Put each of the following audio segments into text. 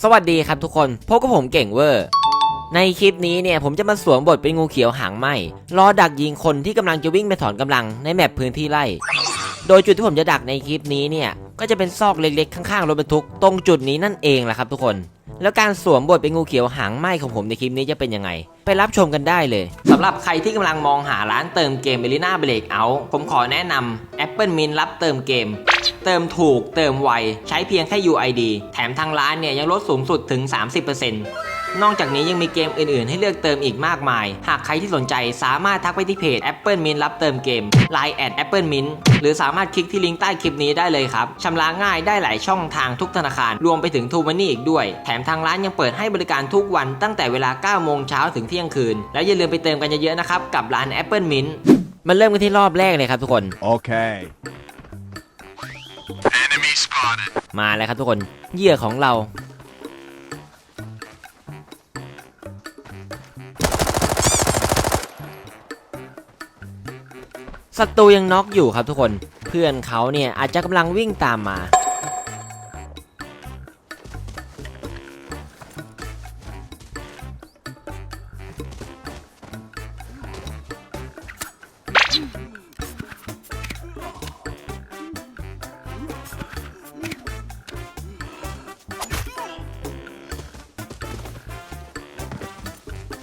สวัสดีครับทุกคน พบกับผมเก่งเวอร์ ในคลิปนี้เนี่ยผมจะมาสวมบทเป็นงูเขียวหางไหมรอดักยิงคนที่กำลังจะวิ่งไปถอนกำลังในแมปพื้นที่ไร่ โดยจุดที่ผมจะดักในคลิปนี้เนี่ย ก็จะเป็นซอกเล็กๆ ข้างๆรถบรรทุกตรงจุดนี้นั่นเองแหละครับทุกคน แล้วการสวมบทเป็นงูเขียวหางไหมของผมในคลิปนี้จะเป็นยังไง ไปรับชมกันได้เลยสำหรับใครที่กำลังมองหาร้านเติมเกมเบลิน่าเบรกเอาผมขอแนะนำ Apple Mint รับเติมเกม เติมถูกเติมไว ใช้เพียงแค่ UID แถมทางร้านเนี่ยยังลดสูงสุดถึง 30%นอกจากนี้ยังมีเกมอื่นๆ ให้เลือกเติมอีกมากมาย หากใครที่สนใจสามารถทักไปที่เพจ Apple Mint รับเติมเกม Line at Apple Mint หรือสามารถคลิกที่ลิงก์ใต้คลิปนี้ได้เลยครับ ชำระง่ายได้หลายช่องทางทุกธนาคาร รวมไปถึงทูมันนี่อีกด้วย แถมทางร้านยังเปิดให้บริการทุกวันตั้งแต่เวลา 9 โมงเช้าถึงเที่ยงคืน แล้วอย่าลืมไปเติมกันเยอะๆนะครับกับร้าน Apple Mint มันเริ่มกันที่รอบแรกเลยครับทุกคน Okay. Enemy spotted. มาแล้วครับทุกคนเหยื่อของเรา ศัตรูยังน็อกอยู่ครับทุกคน เพื่อนเขาเนี่ยอาจจะกำลังวิ่งตามมา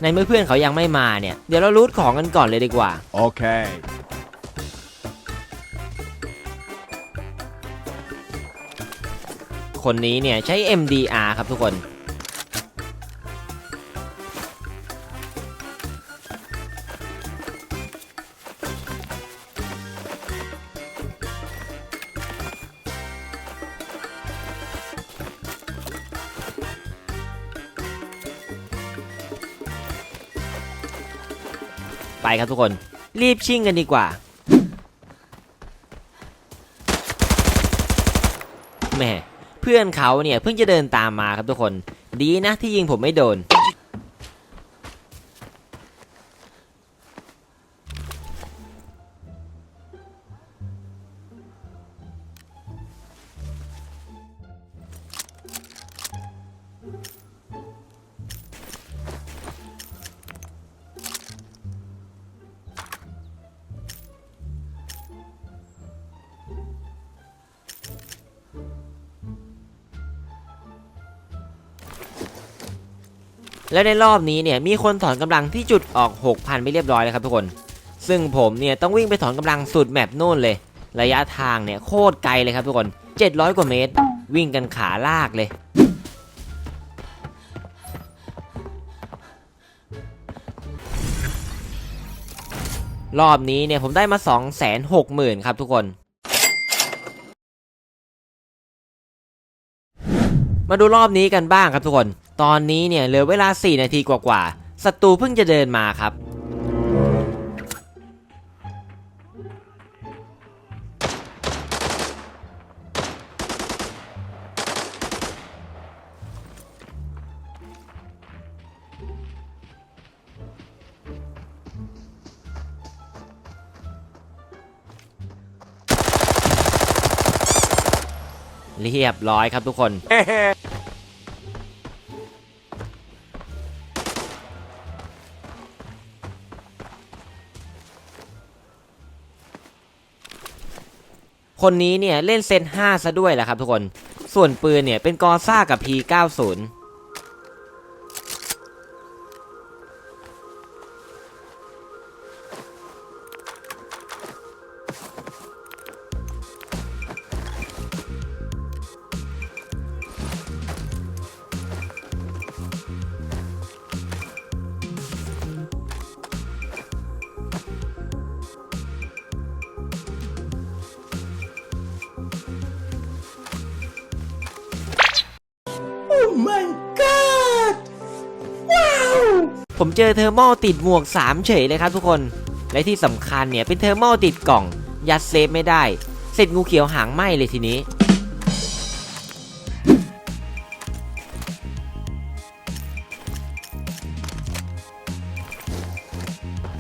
ในเมื่อเพื่อนเขายังไม่มาเนี่ย เดี๋ยวเรารูทของกันก่อนเลยดีกว่า Okay. คนนี้เนี่ยใช้ MDR ครับทุกคน ครับทุกคน รีบชิ่งกันดีกว่าแม่เพื่อนเขาเนี่ยเพิ่งจะเดินตามมาครับทุกคน ดีนะที่ยิงผมไม่โดน แล้วในรอบนี้เนี่ยมีคนถอนกำลังที่จุดออก6,000ไปเรียบร้อยแล้วครับทุกคน ซึ่งผมเนี่ยต้องวิ่งไปถอนกำลังสุดแมปโน่นเลย ระยะทางเนี่ยโคตรไกลเลยครับทุกคน 700 กว่าเมตร วิ่งกันขาลากเลยรอบนี้เนี่ยผมได้มา 260,000 ครับทุกคน มาดูรอบนี้กันบ้างครับทุกคน ตอนนี้เนี่ยเหลือเวลา 4 นาทีกว่าๆศัตรูเพิ่งจะเดินมาครับ เรียบร้อยครับทุกคน คนนี้เนี่ยเล่นเซน5ซะด้วยแหละครับทุกคน ส่วนปืนเนี่ยเป็นกอซ่ากับ P90 เจอเทอร์มอลติดหมวก 3 เฉยเลยครับทุกคน และที่สำคัญเนี่ยเป็นเทอร์มอลติดกล่อง ยัดเซฟไม่ได้ เสร็จงูเขียวหางไหมเลยทีนี้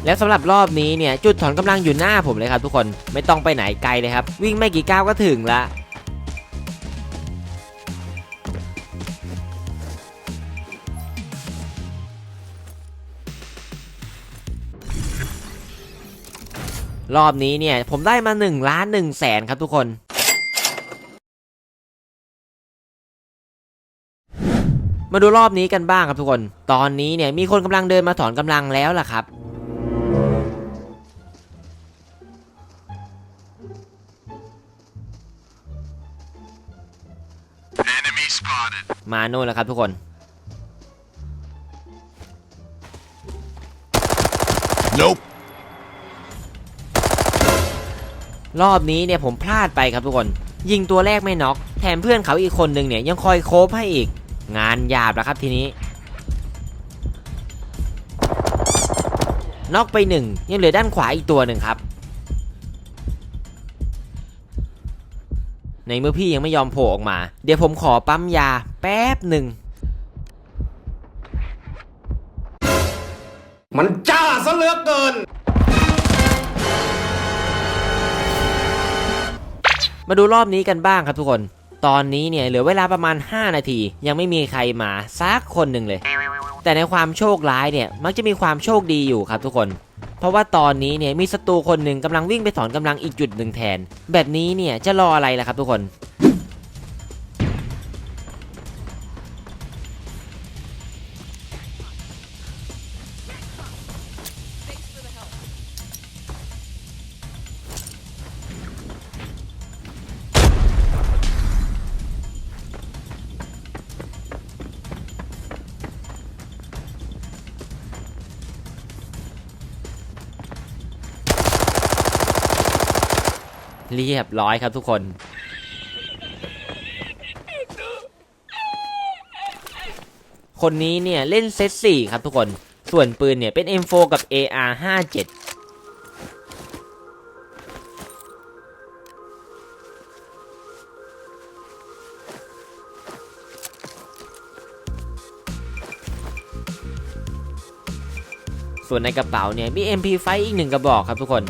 แล้วสำหรับรอบนี้เนี่ยจุดถอนกำลังอยู่หน้าผมเลยครับทุกคนไม่ต้องไปไหนไกลเลยครับ วิ่งไม่กี่ก้าวก็ถึงละ รอบนี้เนี่ย ผมได้มา1ล้าน1แสนครับทุกคนมาดูรอบนี้กันบ้างครับทุกคน ตอนนี้เนี่ยมีคนกำลังเดินมาถอนกำลังแล้วล่ะครับ มาโน่นแล้วครับทุกคน Nope. รอบนี้เนี่ยผมพลาดไปครับทุกคน ยิงตัวแรกไม่น็อกแถมเพื่อนเขาอีกคนหนึ่งเนี่ยยังคอยโคบให้อีก งานหยาบแล้วครับทีนี้น็อกไปหนึ่งยังเหลือด้านขวาอีกตัวหนึ่งครับ ในเมื่อพี่ยังไม่ยอมโผล่ออกมา เดี๋ยวผมขอปั๊มยาแป๊บหนึ่งมันจ้าซะเหลือเกิน มาดูรอบนี้กันบ้างครับทุกคน ตอนนี้เนี่ยเหลือเวลาประมาณ 5 นาที ยังไม่มีใครมาซักคนหนึ่งเลย แต่ในความโชคร้ายเนี่ยมักจะมีความโชคดีอยู่ครับทุกคน เพราะว่าตอนนี้เนี่ยมีศัตรูคนหนึ่งกำลังวิ่งไปถอนกำลังอีกจุดหนึ่งแทน แบบนี้เนี่ยจะรออะไรล่ะครับทุกคน เรียบร้อยครับทุกคน คนนี้เนี่ยเล่นเซต4ครับทุกคน ส่วนปืนเนี่ยเป็น M4 กับ AR 57 ส่วนในกระเป๋าเนี่ยมี MP5 อีกหนึ่งกระบอกครับทุกคน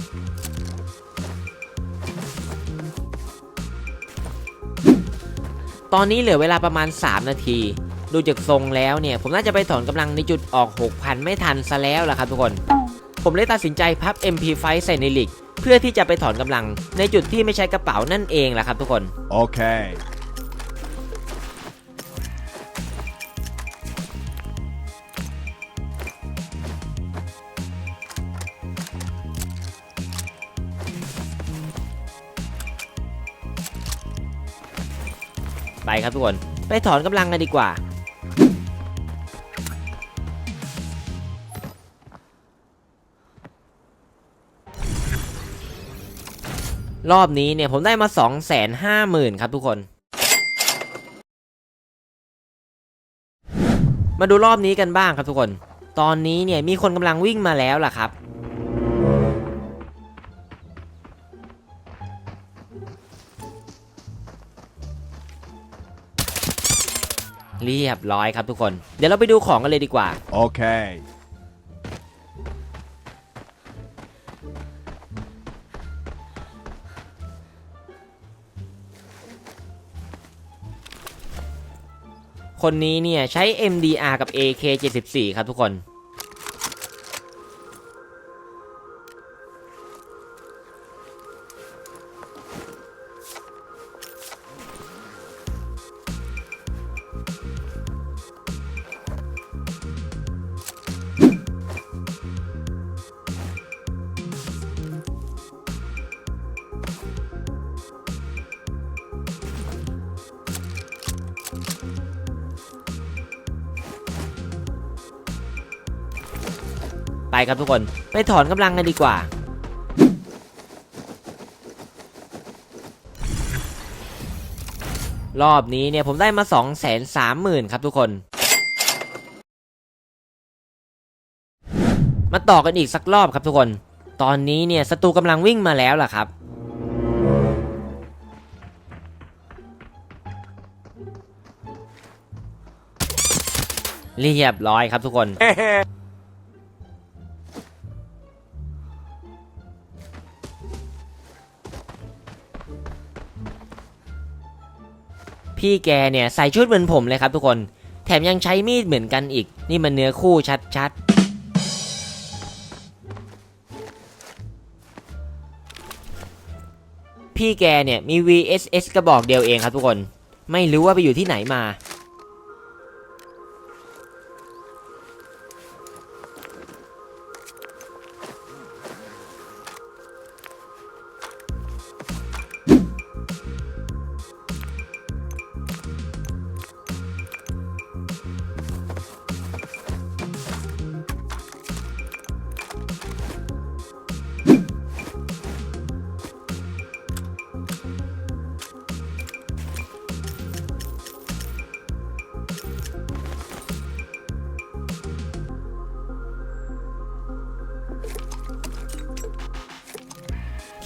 ตอนนี้เหลือเวลาประมาณ 3 นาที ดูจากทรงแล้วเนี่ย ผมน่าจะไปถอนกำลังในจุดออก 6,000 ไม่ทันซะแล้วล่ะครับทุกคน ผมเลยตัดสินใจพับ MP5 ใส่ในลิก เพื่อที่จะไปถอนกำลังในจุดที่ไม่ใช้กระเป๋านั่นเองล่ะครับทุกคน โอเค ไปครับทุกคน ไปถอนกำลังกันดีกว่า รอบนี้เนี่ยผมได้มา 2 5 0 0 0 0 ครับทุกคน มาดูรอบนี้กันบ้างครับทุกคน ตอนนี้เนี่ยมีคนกำลังวิ่งมาแล้วล่ะครับ เรียบร้อยครับทุกคน เดี๋ยวเราไปดูของกันเลยดีกว่า Okay. คนนี้เนี่ยใช้ MDR กับ AK 74 ครับทุกคน ไปครับทุกคนไปถอนกำลังกันดีกว่า รอบนี้เนี่ยผมได้มา 2 3 0 0 0 0 ครับทุกคน มาต่อกันอีกสักรอบครับทุกคน ตอนนี้เนี่ยศัตรูกำลังวิ่งมาแล้วล่ะครับเรียบร้อยครับทุกคน พี่แกเนี่ยใส่ชุดเหมือนผมเลยครับทุกคน แถมยังใช้มีดเหมือนกันอีก นี่มันเนื้อคู่ชัดๆ พี่แกเนี่ยมี VSS กระบอกเดียวเองครับทุกคน ไม่รู้ว่าไปอยู่ที่ไหนมา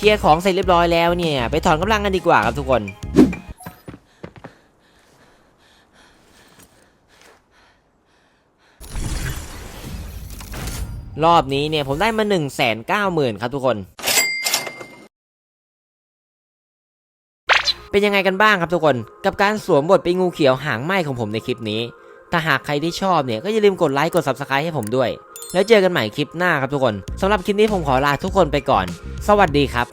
ลียร์ของเสร็จเรียบร้อยแล้วเนี่ย ไปถอนกำลังกันดีกว่าครับทุกคนรอบนี้เนี่ยผมได้มา1นึ่งแสนเก้าหมื่นครับทุกคน เป็นยังไงกันบ้างครับทุกคน กับการสวมบทเป็นงูเขียวหางไหม้ของผมในคลิปนี้ ถ้าหากใครที่ชอบเนี่ยก็อย่าลืมกดไลค์กด subscribe ให้ผมด้วย แล้วเจอกันใหม่คลิปหน้าครับทุกคนสำหรับคลิปนี้ผมขอลาทุกคนไปก่อน สวัสดีครับ